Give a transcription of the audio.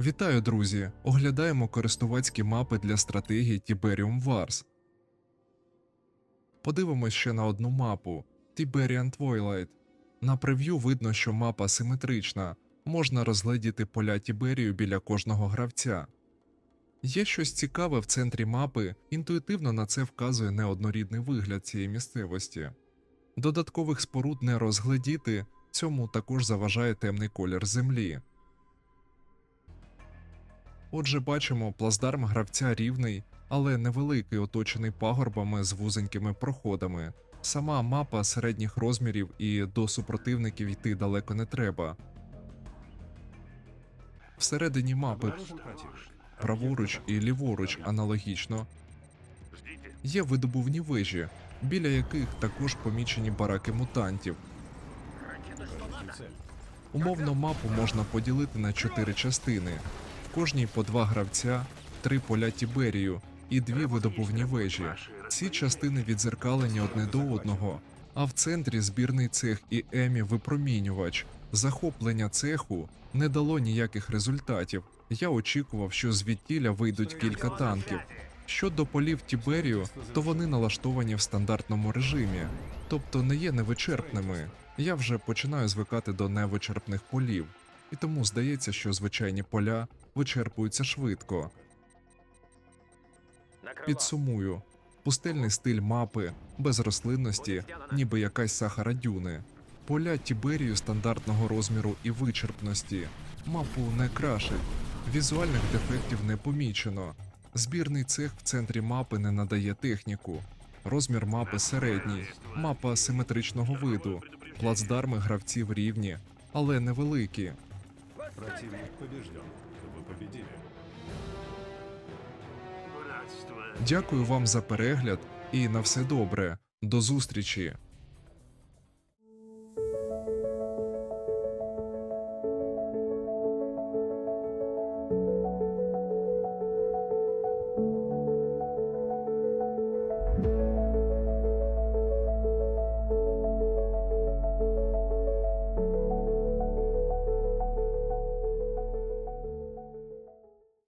Вітаю, друзі! Оглядаємо користувацькі мапи для стратегії Tiberium Wars. Подивимось ще на одну мапу Tiberian Twilight. На прев'ю видно, що мапа симетрична, можна розгледіти поля Тіберію біля кожного гравця. Є щось цікаве в центрі мапи, інтуїтивно на це вказує неоднорідний вигляд цієї місцевості. Додаткових споруд не розгледіти, цьому також заважає темний колір землі. Отже, бачимо, плацдарм гравця рівний, але невеликий, оточений пагорбами з вузенькими проходами. Сама мапа середніх розмірів і до супротивників йти далеко не треба. Всередині мапи праворуч і ліворуч аналогічно є видобувні вежі, біля яких також помічені бараки мутантів. Умовно мапу можна поділити на чотири частини. Кожній по два гравця, три поля Тіберію і дві видобувні вежі. Ці частини відзеркалені одне до одного, а в центрі збірний цех і Емі випромінювач. Захоплення цеху не дало ніяких результатів. Я очікував, що звідтіля вийдуть кілька танків. Щодо полів Тіберію, то вони налаштовані в стандартному режимі, тобто не є невичерпними. Я вже починаю звикати до невичерпних полів, і тому здається, що звичайні поля вичерпуються швидко. Підсумую: пустельний стиль мапи, без рослинності, ніби якась сахара дюни. Поля Тіберію стандартного розміру і вичерпності. Мапу не крашить. Візуальних дефектів не помічено. Збірний цех в центрі мапи не надає техніку. Розмір мапи середній, мапа симетричного виду, плацдарми гравців рівні, але невеликі. Противник побежден. Вы победили. Братство. Дякую вам за перегляд і на все добре. До зустрічі!